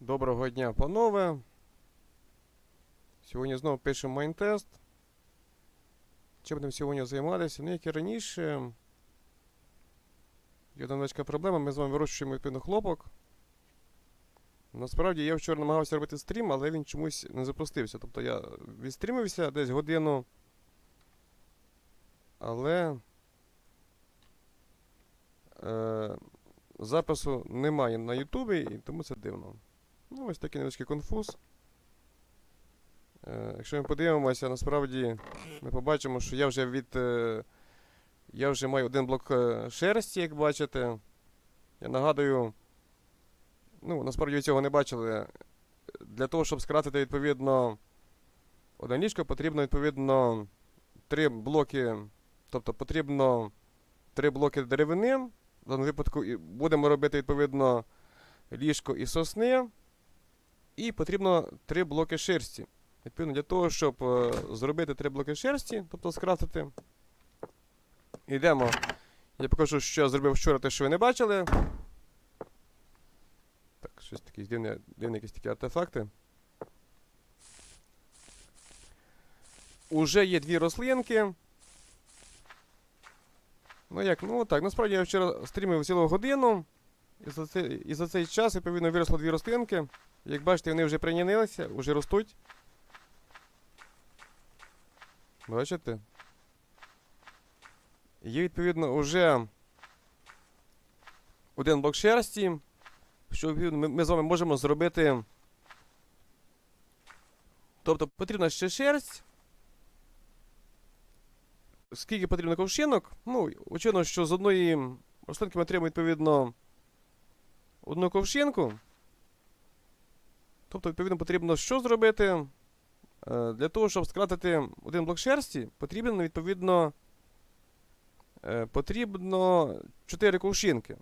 Доброго дня, панове. Сьогодні знову пишемо майнтест. Чим будемо сьогодні займатися? Ну, як і раніше. Є одна невеличка проблема, ми з вами вирощуємо відповідно хлопок. Насправді я вчора намагався робити стрім, але він чомусь не запустився. Тобто я відстрімився десь годину. Але. Е, запису немає на Ютубі, і тому це дивно. Ну, ось такий невеличкий конфуз. Е, якщо ми подивимося, насправді ми побачимо, що я вже від. Е, я вже маю один блок е, шерсті, як бачите. Я нагадую. Ну, насправді ви цього не бачили. Для того, щоб скратити відповідно одне ліжко, потрібно відповідно три блоки. Тобто потрібно три блоки деревини. В даному випадку будемо робити відповідно ліжко і сосни. І потрібно три блоки шерсті. Відповідно, для того, щоб е, зробити три блоки шерсті, тобто скрафтити. Йдемо. Я покажу, що я зробив вчора, те, що ви не бачили. Так, щось таке дивне, дивні якісь такі артефакти. Уже є дві рослинки. Ну як, ну так, насправді я вчора стрімив цілу годину. І за цей, і за цей час, відповідно, виросло дві рослинки. Як бачите, вони вже прийнялися, вже ростуть. Бачите? Є, відповідно, вже один блок шерсті. Що ми, ми з вами можемо зробити. Тобто потрібна ще шерсть. Скільки потрібно ковшинок? Ну, очевидно, що з одної рослинки ми отримаємо, відповідно, одну ковшинку. Тобто, відповідно, потрібно що зробити? Е, Для того, щоб скратити один блок шерсті, потрібно, відповідно, е, потрібно 4 ковшинки.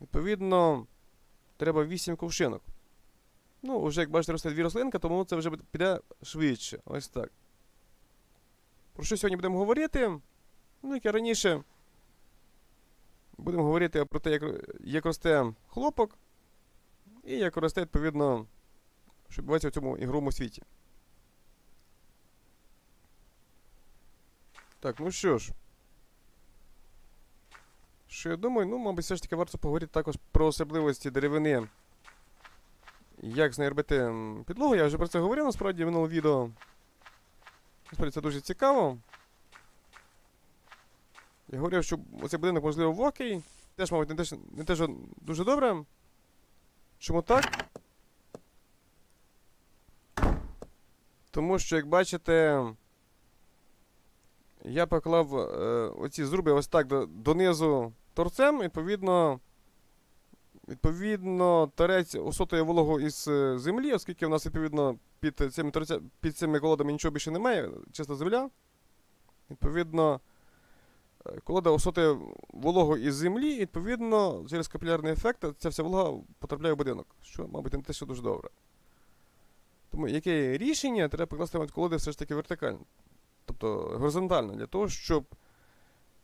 Відповідно, треба 8 ковшинок. Ну, вже, як бачите, росте дві рослинки, тому це вже піде швидше. Ось так. Про що сьогодні будемо говорити? Ну, як і раніше. Будемо говорити про те, як, як росте хлопок, і як росте, відповідно, що відбувається в цьому ігровому світі. Так, ну що ж. Що я думаю, ну, мабуть, все ж таки варто поговорити також про особливості деревини. Як з нею робити підлогу. Я вже про це говорив насправді в минулому відео. Насправді це дуже цікаво. Я говорив, що оцей будинок, можливо, в окей. Теж, мабуть, не теж, не теж дуже добре. Чому так? Тому що, як бачите, я поклав е, оці зруби ось так до, донизу торцем, відповідно. Відповідно, торець осотує вологу із е, землі, оскільки в нас, відповідно, під цими, торця, під цими колодами нічого більше немає, чиста земля. Відповідно, е, колода осотує вологу із землі, відповідно, через капілярний ефект ця вся волога потрапляє в будинок, що, мабуть, не те, що дуже добре. Тому яке рішення треба покласти мабуть, колоди все ж таки вертикально, тобто горизонтально, для того, щоб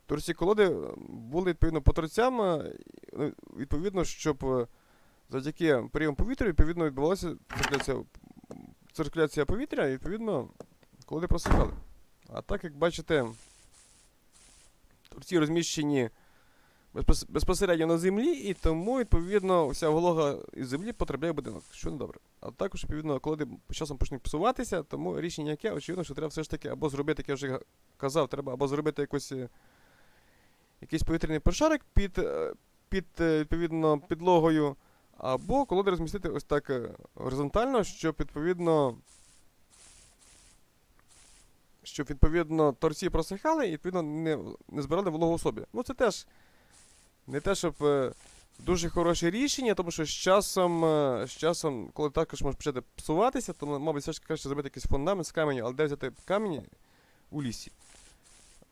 торці колоди були відповідно по торцям, е, ну, відповідно, щоб е, завдяки прийому повітря відповідно відбувалася циркуляція, циркуляція повітря, і відповідно колоди просихали. А так, як бачите, торці розміщені безпосередньо на землі, і тому, відповідно, вся волога із землі потрапляє в будинок, що не добре. А також, відповідно, колоди часом почнуть псуватися, тому рішення яке, очевидно, що треба все ж таки або зробити, як я вже казав, треба або зробити якось. е, Якийсь повітряний прошарик під, е, під е, відповідно підлогою, або колоди розмістити ось так горизонтально, щоб відповідно. Щоб відповідно торці просихали і відповідно не, не збирали вологу собі. Ну це теж не те, щоб е, дуже хороше рішення, тому що з часом, е, з часом, коли також може почати псуватися, то, мабуть, все ж краще зробити якийсь фундамент з каменю, але де взяти камінь у лісі.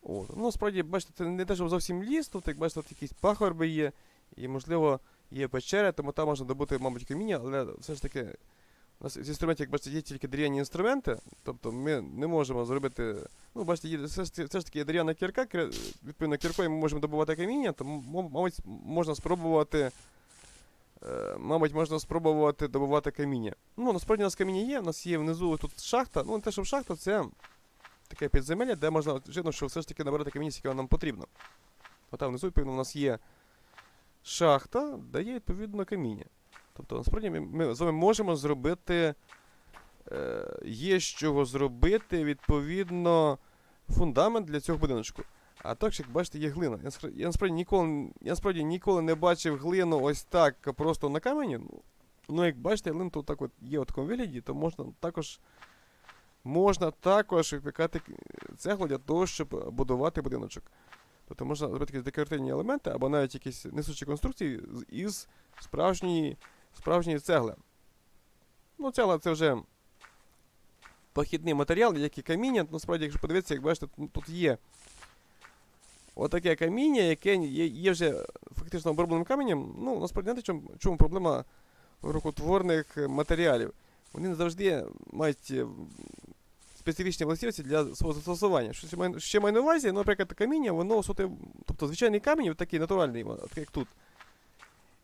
От. Ну, справді, бачите, це не те, що зовсім ліс, тут, як бачите, тут якісь пахорби є, і, можливо, є печери, тому там можна добути, мабуть, каміння, але все ж таки, у нас з як бачите, є тільки дерев'яні інструменти, тобто ми не можемо зробити. Ну, бачите, є, все, все ж таки є дерев'яна кірка, відповідно, кіркою ми можемо добувати каміння, м- мабуть, можна спробувати е, мабуть, можна спробувати добувати каміння. Ну, насправді у нас каміння є, у нас є внизу тут шахта. Ну, не те, що шахта, це таке підземелля, де можна очевидно, що все ж таки набирати каміння, скільки нам потрібно. От там внизу, відповідно, у нас є шахта, де є відповідно каміння. Тобто, насправді ми, ми з вами можемо зробити. Е, є з чого зробити, відповідно, фундамент для цього будиночку. А також, як бачите, є глина. Я, насправді ніколи, я насправді ніколи не бачив глину ось так просто на камені. Ну, ну як бачите, глина тут так от є в такому вигляді, то можна також. Можна також випікати цеглу для того, щоб будувати будиночок. Тобто можна зробити якісь декоративні елементи або навіть якісь несучі конструкції із справжньої, справжньої цегли. Ну, цегла це вже похідний матеріал, як і каміння. Насправді, якщо подивитися, як бачите, тут- є отаке каміння, яке є, вже фактично обробленим каменем. Ну, насправді, знаєте, чому, чому проблема рукотворних матеріалів? Вони не завжди мають е, специфічні властивості для свого застосування. Що ще маю, на увазі, наприклад, каміння, воно суто, тобто звичайний камінь, такий натуральний, як тут.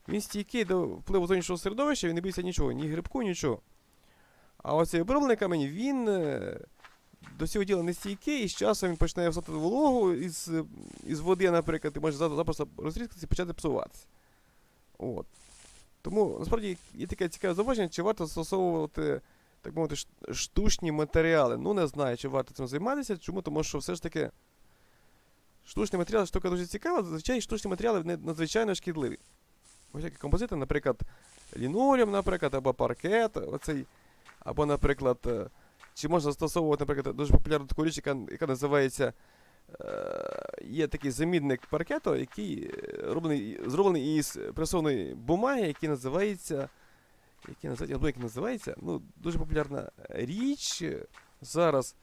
Він стійкий до впливу зовнішнього середовища, він не боїться нічого, ні грибку, нічого. А оцей оброблений камінь, він е, до цього діла не стійкий, і з часом він починає всати вологу із, із води, наприклад, і може запросто розрізкатися і почати псуватися. От. Тому насправді є таке цікаве зауваження, чи варто застосовувати, так мовити, штучні матеріали. Ну, не знаю, чи варто цим займатися. Чому? Тому що все ж таки штучні матеріали штука дуже цікава, зазвичай штучні матеріали надзвичайно шкідливі. Ось композити, наприклад, лінолеум, наприклад, або паркет, оцей, або, наприклад, е, чи можна застосовувати, наприклад, дуже популярну таку річ, яка, яка називається. е, Є такий замінник паркету, який е, роблений, зроблений із пресованої бумаги, який називається. Який називається, забув, як називається. Ну, дуже популярна річ е, зараз.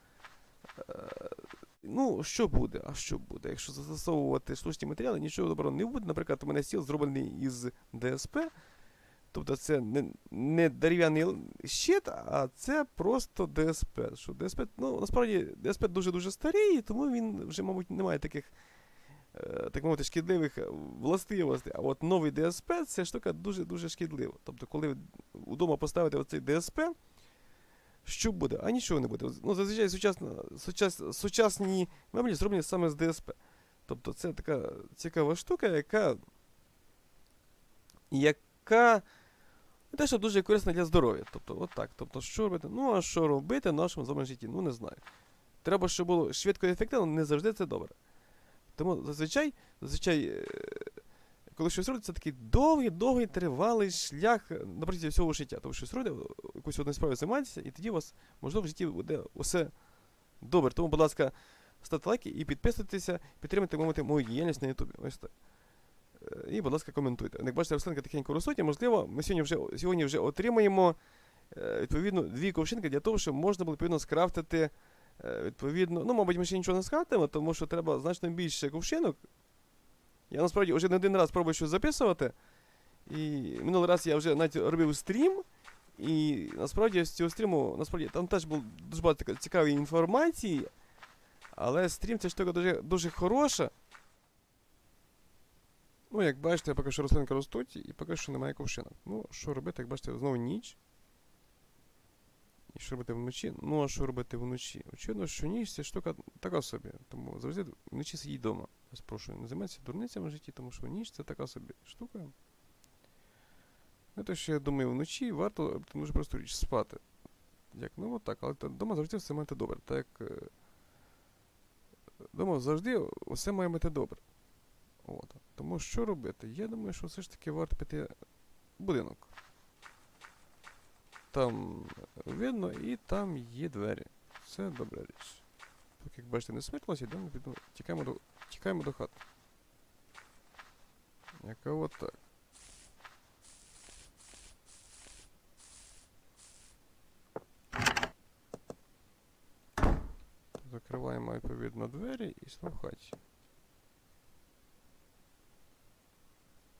Ну, що буде? А що буде? Якщо застосовувати штучні матеріали, нічого доброго не буде. Наприклад, у мене стіл зроблений із ДСП. Тобто це не, не дерев'яний щит, а це просто ДСП. Що ДСП, ну, насправді, ДСП дуже-дуже старий, тому він вже, мабуть, не має таких, е, так мовити, шкідливих е, властивостей. А от новий ДСП це штука дуже-дуже шкідлива. Тобто, коли вдома поставите оцей ДСП, що буде? А нічого не буде. Ну, зазвичай сучасно, сучас, сучасні меблі зроблені саме з ДСП. Тобто це така цікава штука, яка. яка не те, що дуже корисна для здоров'я. Тобто, от так. Тобто, що робити? Ну, а що робити в нашому з житті? Ну, не знаю. Треба, щоб було швидко і ефективно, не завжди це добре. Тому зазвичай, зазвичай, е, коли щось робиться, це такий довгий, довгий, тривалий шлях протязі всього життя. Тому що щось робите, якусь одну справу займаєтеся, і тоді у вас, можливо, в житті буде усе добре. Тому, будь ласка, ставте лайки і підписуйтеся, підтримуйте, мовити, мою діяльність на Ютубі. Ось так. Е, І, будь ласка, коментуйте. Як бачите, рослинка тихенько ростуть, можливо, ми сьогодні вже, сьогодні вже отримаємо е, відповідно дві ковшинки для того, щоб можна було відповідно скрафтити. е, Відповідно, ну, мабуть, ми ще нічого не скрафтимо, тому що треба значно більше ковшинок. Я насправді вже не один раз пробую щось записувати. І минулий раз я вже навіть робив стрім. І насправді з цього стріму, насправді, там теж було дуже багато цікавої інформації. Але стрім це штука дуже, дуже хороша. Ну, як бачите, поки що рослинки ростуть і поки що немає ковшинок. Ну, що робити, як бачите, знову ніч. І що робити вночі? Ну, а що робити вночі? Очевидно, що ніч це штука така собі. Тому завжди вночі сидіть вдома. Я прошу, не займайтеся дурницями в житті, тому що ніч це така собі штука. Ну, те, що я думаю, вночі варто дуже просто річ спати. Як, ну от так, але вдома завжди все мати добре. Так як е, вдома завжди усе має бути добре. От. Тому що робити? Я думаю, що все ж таки варто піти будинок. Там видно і там є двері. Це добра річ. Поки, як бачите, не смерклося, йдемо, тікаємо до, тікаємо до хати. От так. Закриваємо відповідно двері і сидимо в хаті.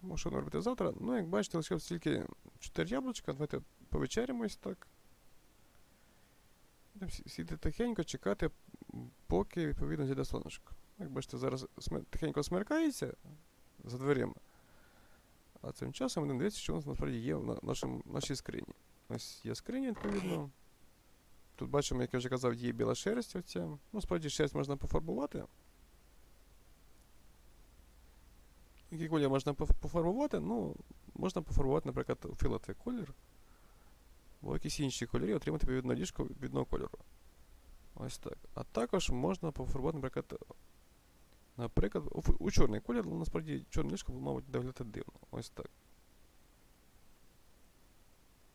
Ну, робити завтра? Ну, як бачите, лишилось тільки 4 яблучка. Давайте повечеряємось так. Будемо сі- тихенько, чекати, поки відповідно зійде сонечко. Як бачите, зараз тихенько смеркається за дверима. А цим часом будемо дивитися, що у нас насправді є в на- нашому, нашій скрині. Ось є скриня, відповідно. Тут бачимо, як я вже казав, є біла шерсть оця. Ну, справді шерсть можна пофарбувати. Який колір можна пофарбувати? Ну, можна пофарбувати, наприклад, у колір. Або якісь інші кольори, отримати відповідну ліжко відповідного кольору. Ось так. А також можна пофарбувати, наприклад, наприклад, у, чорний колір, але насправді чорне ліжко, мабуть, виглядати дивно. Ось так.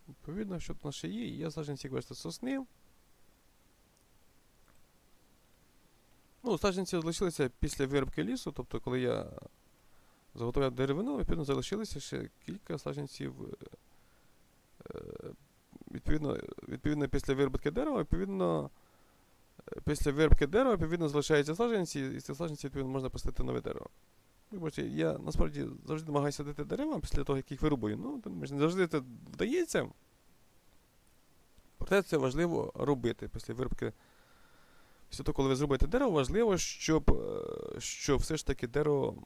Відповідно, що тут ще є, є саджанці, як бачите, сосни. Ну, саджанці залишилися після виробки лісу, тобто, коли я заготовляв деревину, відповідно, залишилося ще кілька саджанців. е, Відповідно, відповідно, після виробки дерева, відповідно, е, після виробки дерева, відповідно, залишаються саджанці, і з цих саджанців, відповідно, можна посадити нове дерево. Ви бачите, я насправді завжди намагаюся садити дерева після того, як їх вирубую. Ну, не завжди це вдається. Проте це важливо робити після виробки. Після того, коли ви зробите дерево, важливо, щоб, е, щоб все ж таки дерево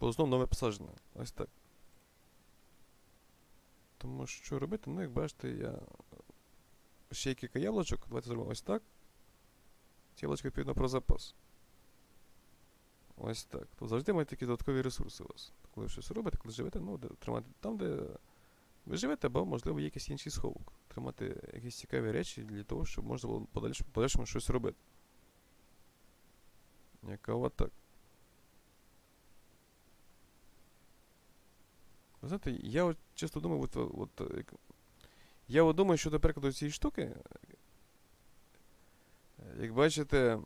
було знову нове посаджене. Ось так. Тому що робити, ну, як бачите, я ще кілька яблучок. Давайте зробимо ось так. Ці яблучка, відповідно, про запас. Ось так. То завжди маєте такі додаткові ресурси у вас. Коли щось робите, коли живете, ну, де, тримати там, де ви живете, або, можливо, є якийсь інший сховок. Тримати якісь цікаві речі для того, щоб можна було подальшому, подальшому щось робити. Яка так. Ви знаєте, я от часто думаю, от, от, я от думаю, що до прикладу цієї штуки, як бачите,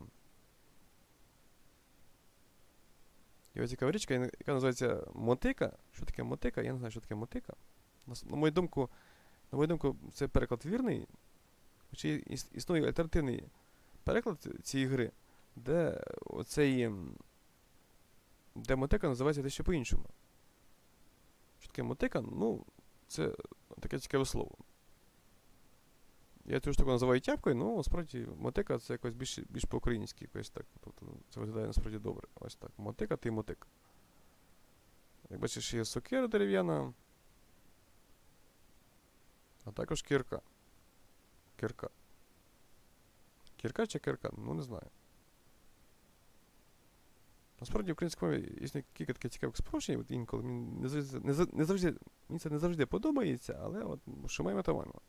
є ось цікава річка, яка називається мотика. Що таке мотика? Я не знаю, що таке мотика. На, мою думку, на мою думку, це переклад вірний. Хоча існує альтернативний переклад цієї гри, де оцей. де мотика називається дещо по-іншому. Що таке мотика? Ну, це таке цікаве слово. Я цю штуку називаю тяпкою, ну насправді мотика це якось більш, більш по-українськи, якось так. Тобто це виглядає насправді добре. Ось так. Мотика ти мотика. Як бачиш, є сокира дерев'яна. А також кірка. Кірка. Кірка чи кірка? Ну не знаю. Насправді в українській мові існує кілька таких цікавих спрощень, от інколи мені не завжди, не завжди, мені це не завжди подобається, але от що маємо, то маємо.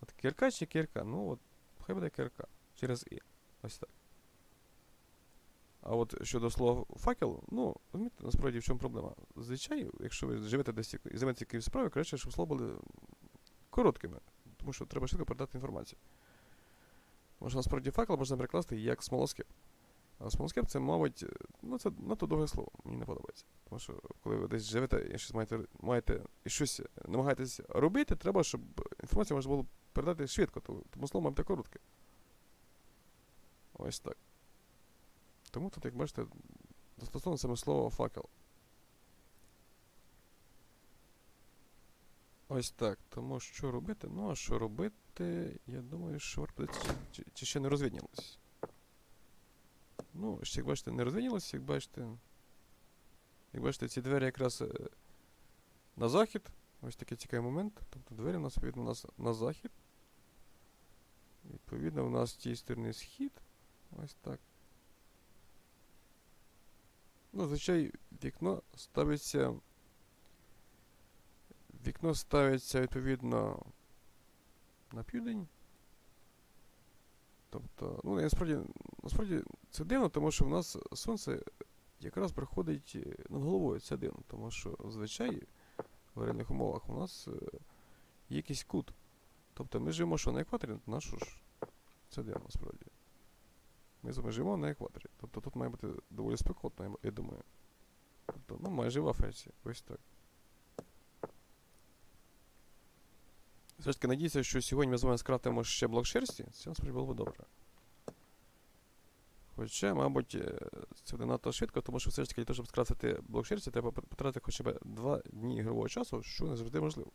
От кірка чи кірка? Ну от хай буде кірка. Через І. Ось так. А от щодо слова факел, ну, розумієте, насправді в чому проблема? Звичайно, якщо ви живете десь і займаєтеся якоюсь справою, краще, щоб слова були короткими, тому що треба швидко передати інформацію. Тому насправді факел можна перекласти як смолоскип. А смолоскип це, мабуть, ну це надто довге слово, мені не подобається. Тому що коли ви десь живете і щось маєте, маєте і щось намагаєтесь робити, треба, щоб інформацію можна було передати швидко, тому слово має коротке. Ось так. Тому тут, як бачите, застосовано саме слово факел. Ось так. Тому що робити? Ну, а що робити? Я думаю, що варпається чи, чи, ще не розвиднілось. Ну, ще, як бачите, не розвиднілось, як бачите. Як бачите, ці двері якраз е, на захід. Ось такий цікавий момент. Тобто двері у нас, відповідно, на захід. Відповідно, у нас з тієї сторони схід. Ось так. Ну, зазвичай вікно ставиться. Вікно ставиться відповідно на південь. Тобто, ну, насправді, насправді це дивно, тому що в нас сонце якраз проходить е, над головою. Це дивно, тому що зазвичай в реальних умовах у нас е, є якийсь кут. Тобто ми живемо що на екваторі, на що ж це дивно насправді. Ми з вами живемо на екваторі. Тобто тут має бути доволі спекотно, я- думаю. Тобто, ну, майже в Африці. Ось так. Все ж таки надіюся, що сьогодні ми з вами скрафтимо ще блок шерсті. Це насправді було б добре. Хоча, мабуть, е, це буде надто швидко, тому що все ж таки для того, щоб скрафтити блок шерсті, треба потратити хоча б 2 дні ігрового часу, що не завжди можливо.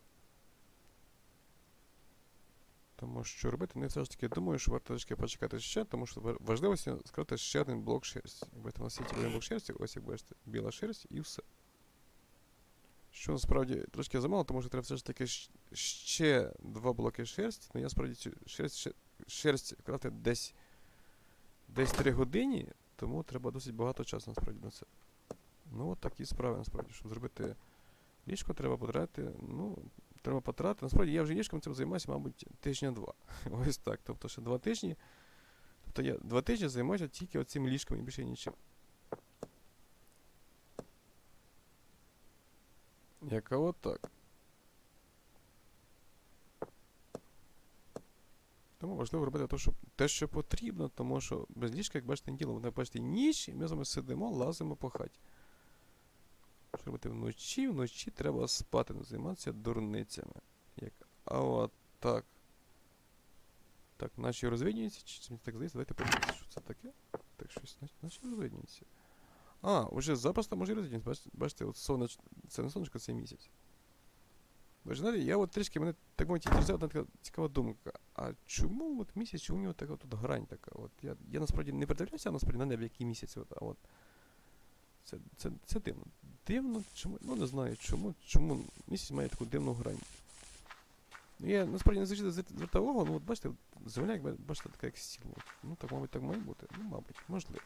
Тому що робити, не все ж таки думаю, що варто трішки почекати ще, тому що ва- важливо скрафтити ще один блок шерсті. Як бачите, у нас один блок шерсті, ось як бачите, біла шерсть і все. Що насправді трошки замало, тому що треба все ж таки ще два блоки шерсті. Ну я справді шерсть, шерсть крати десь десь 3 години, тому треба досить багато часу насправді на це. Ну, от такі справи насправді. Щоб зробити ліжко, треба потратити. Ну, треба потратити. Насправді я вже ліжком цим займаюся, мабуть, тижня два. Ось так. Тобто ще два тижні. Тобто я два тижні займаюся тільки оцим ліжком і більше нічим. Яка от так. Тому важливо робити те, що, те, що потрібно, тому що без ліжка, як бачите, не діло. Ви бачите ніч, і ми з вами сидимо, лазимо по хаті. Робити вночі? Вночі треба спати, не займатися дурницями. Як... А от так. Так, наші розвиднюються, чи мені так здається, давайте подивимося, що це таке. Так, щось наші, розвиднюються. А, уже запросто може і. Бачите, от соноч... це не сонечко, це місяць. Ви ж знаєте, я от трішки мене так мовити інтересує одна така цікава думка. А чому от місяць, чому у нього така тут грань така? От я, я насправді не придивлявся насправді на небі, який місяць, от, а от. Це, це, це дивно. Дивно, чому? Ну не знаю, чому, чому місяць має таку дивну грань. Ну, я насправді не завжди звер- звертав увагу, ну от бачите, земля, як бачите, така як стіл. Ну так, мабуть, так має бути. Ну, мабуть, можливо.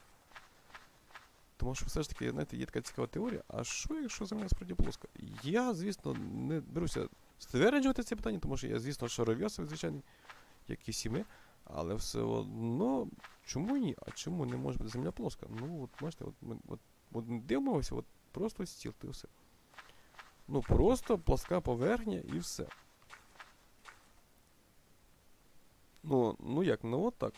Тому що все ж таки, знаєте, є така цікава теорія, а що якщо земля насправді плоска? Я, звісно, не беруся стверджувати це питання, тому що я, звісно, шаров'ясовий, звичайний, як і всі ми, але все одно, чому ні? А чому не може бути земля плоска? Ну, от бачите, от ми от, от дивимося, от просто стіл, і все. Ну, просто плоска поверхня і все. Ну, ну як, ну от так.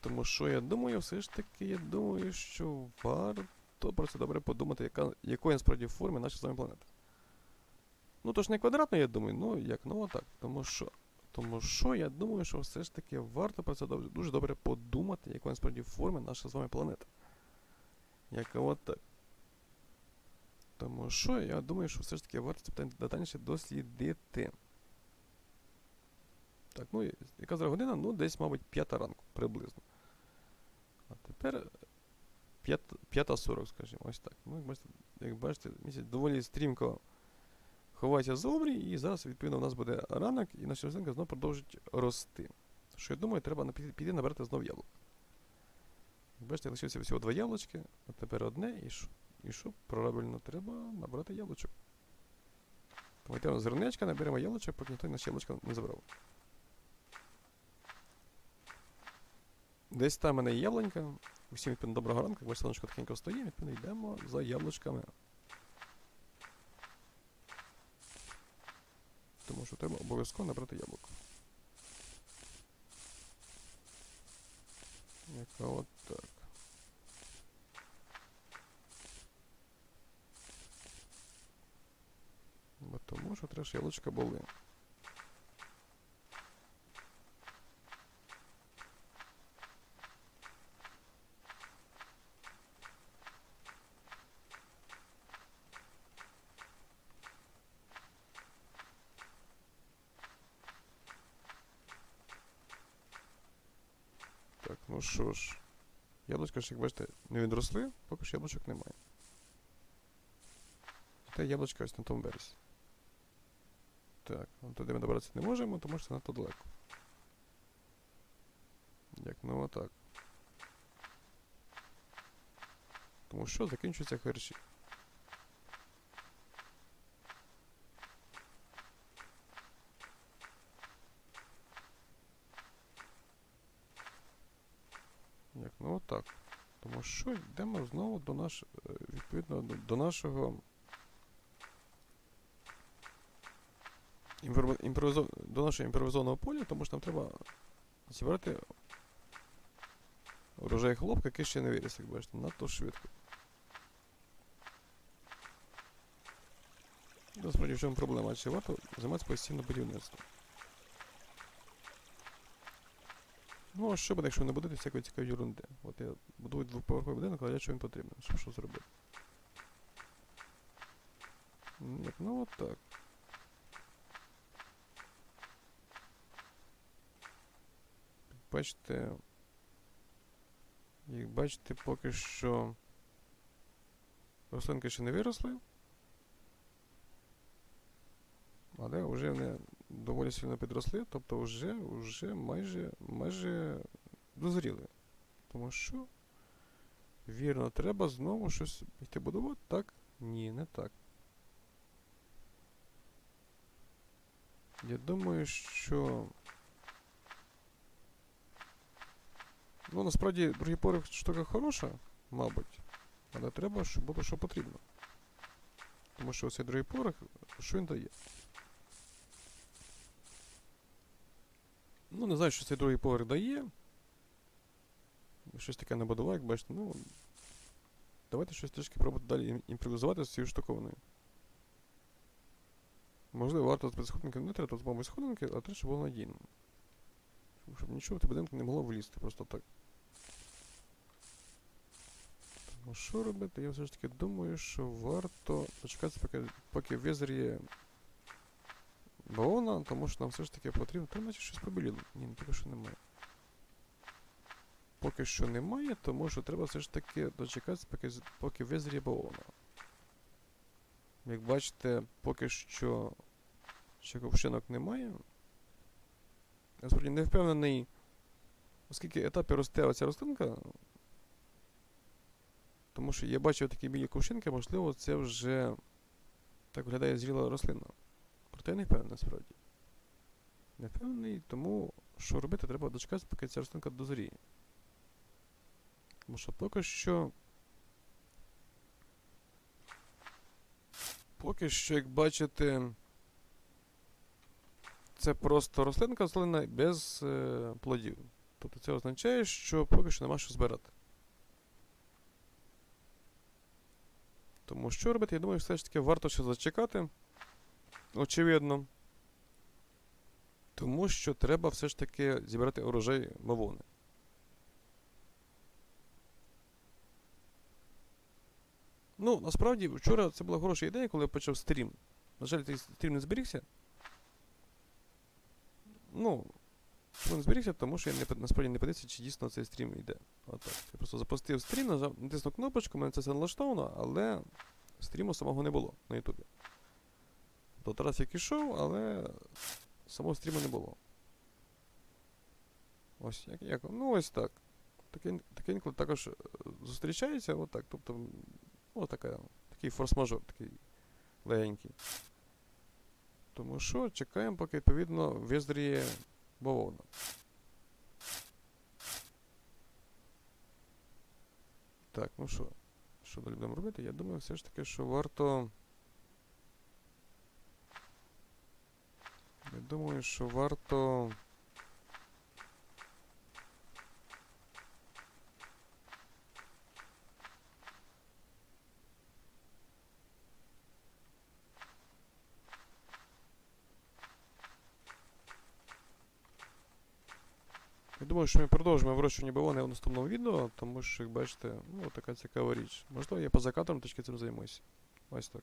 Тому що я думаю, все ж таки, я думаю, що варто про це добре подумати, яка, якої насправді форми наша з вами планета. Ну, то ж не квадратно, я думаю, ну як, ну отак. Тому що, тому що я думаю, що все ж таки варто про це дуже добре подумати, якої насправді форми наша з вами планета. Яка от так. Тому що я думаю, що все ж таки варто це детальніше дослідити. Так, ну яка зараз година? Ну, десь, мабуть, п'ята ранку, приблизно. А тепер п'ят- п'ята сорок, скажімо, ось так. Ну, як бачите, як бачите, місяць доволі стрімко ховається за обрій, і зараз, відповідно, у нас буде ранок, і наша рослинка знову продовжить рости. Що я думаю, треба піти набрати знов яблук. Бачите, лишилося всього два яблучки, а тепер одне, і що? І що? Правильно, треба набрати яблучок. Тому йдемо зерничка, наберемо яблучок, поки ніхто наше яблучко не забрав. Десь там мене яблунька. Усім відповідно доброго ранку, як бачите, сонечко тихенько стоїть, відповідно йдемо за яблучками. Тому що треба обов'язково набрати яблуко. Яка от так. Бо тому що треба ж яблучка були. Так, ну що ж. Яблучка ж, як бачите, не відросли, поки що яблучок немає. Те яблучко ось на тому березі. Так, ну туди ми добратися не можемо, тому що це надто далеко. Як ну отак. Тому що закінчуються херші. Як ну отак. Тому що йдемо знову до наш, е, відповідно до нашого імпрові- до нашого імпровізованого поля, тому що нам треба зібрати урожай хлопка, який ще не виріс, як бачите, надто швидко. Насправді в чому проблема? Чи варто займатися постійно будівництвом? Ну, а що буде, якщо не будете всякої цікавої ерунди? От я будую двоповерховий будинок, але що він потрібен? Щоб що зробити? Ні, ну от так. бачите, як бачите, поки що рослинки ще не виросли, але вже вони доволі сильно підросли, тобто вже вже майже майже дозріли. Тому що, вірно, треба знову щось йти будувати? Так? Ні, не так. Я думаю, що Ну, насправді, другий поверх штука хороша, мабуть. Але треба, щоб було що потрібно. Тому що цей другий поверх, що він дає? Ну, не знаю, що цей другий поверх дає. Щось таке набудував, як бачите. Ну. Давайте щось трішки пробувати далі імпровізувати з цією штуковиною. Можливо, варто без сходинки не треба тут, мабуть, сходинки, а треба, щоб було надійно. Щоб, щоб нічого в будинки не могло влізти, просто так. Тому що робити? Я все ж таки думаю, що варто дочекатися, поки, поки визріє бавовна, тому що нам все ж таки потрібно. Там наче щось побіліло. Ні, ну, поки що немає. Поки що немає, тому що треба все ж таки дочекатися, поки, поки визріє бавовна. Як бачите, поки що ще ковшинок немає. Я справді не впевнений, оскільки етапі росте оця рослинка. Тому що я бачив такі білі ковшинки, можливо, це вже так виглядає зріла рослина. Проте я не впевнений насправді. Не впевнений, тому що робити, треба дочекатися, поки ця рослинка дозріє. Тому що поки що. Поки що, як бачите, це просто рослинка зелена без е, плодів. Тобто це означає, що поки що нема що збирати. Тому що робити, я думаю, все ж таки варто ще зачекати. Очевидно. Тому що треба все ж таки зібрати урожай бавовни. Ну, насправді, вчора це була хороша ідея, коли я почав стрім. На жаль, цей стрім не зберігся. Ну, чому не зберігся, тому що я не, насправді не подивився, чи дійсно цей стрім йде. Отак. Я просто запустив стрім, нажав, натиснув кнопочку, у мене це все налаштовано, але стріму самого не було на Ютубі. До трафік ішов, але самого стріму не було. Ось як, як ну ось так. Таке, таке інколи також е, зустрічається, отак. Тобто, ну, така, такий форс-мажор, такий легенький. Тому що чекаємо, поки відповідно визріє бавовна. Так, ну що, що далі будемо робити? Я думаю, все ж таки, що варто. Я думаю, що варто. Я думаю, що ми продовжимо вирощування бавовни в наступному відео, тому що, як бачите, ну, така цікава річ. Можливо, я поза кадром точки цим займусь. Ось так.